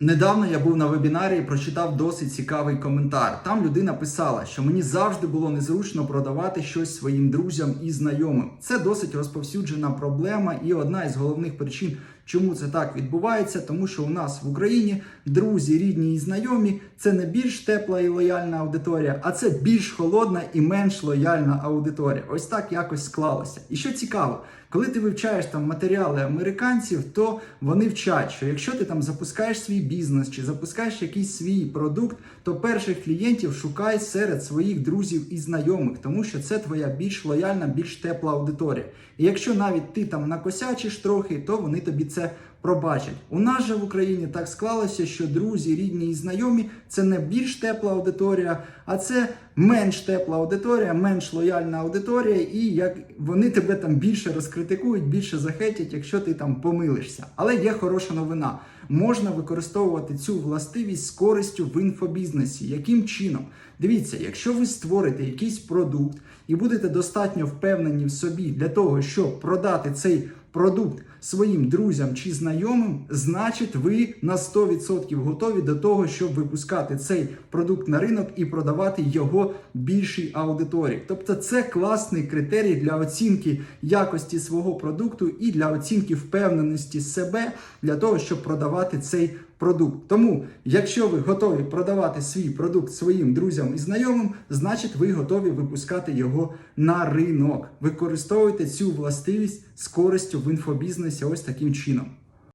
Недавно я був на вебінарі і прочитав досить цікавий коментар. Там людина писала, що мені завжди було незручно продавати щось своїм друзям і знайомим. Це досить розповсюджена проблема, і одна із головних причин, чому це так відбувається, тому що у нас в Україні друзі, рідні і знайомі це не більш тепла і лояльна аудиторія, а це більш холодна і менш лояльна аудиторія. Ось так якось склалося. І що цікаво, коли ти вивчаєш там матеріали американців, то вони вчать, що якщо ти там запускаєш свій бізнес чи запускаєш якийсь свій продукт, то перших клієнтів шукай серед своїх друзів і знайомих, тому що це твоя більш лояльна, більш тепла аудиторія. І якщо навіть ти там накосячиш трохи, то вони тобі це justiça пробачать. У нас же в Україні так склалося, що друзі, рідні і знайомі це не більш тепла аудиторія, а це менш тепла аудиторія, менш лояльна аудиторія, і як вони тебе там більше розкритикують, більше захетять, якщо ти там помилишся. Але є хороша новина. Можна використовувати цю властивість з користю в інфобізнесі. Яким чином? Дивіться, якщо ви створите якийсь продукт і будете достатньо впевнені в собі для того, щоб продати цей продукт своїм друзям чи знайомим, значить ви на 100% готові до того, щоб випускати цей продукт на ринок і продавати його більшій аудиторії. Тобто, це класний критерій для оцінки якості свого продукту і для оцінки впевненості себе для того, щоб продавати цей продукт. Тому, якщо ви готові продавати свій продукт своїм друзям і знайомим, значить ви готові випускати його на ринок. Використовуйте цю властивість з користю в інфобізнесі ось таким чином.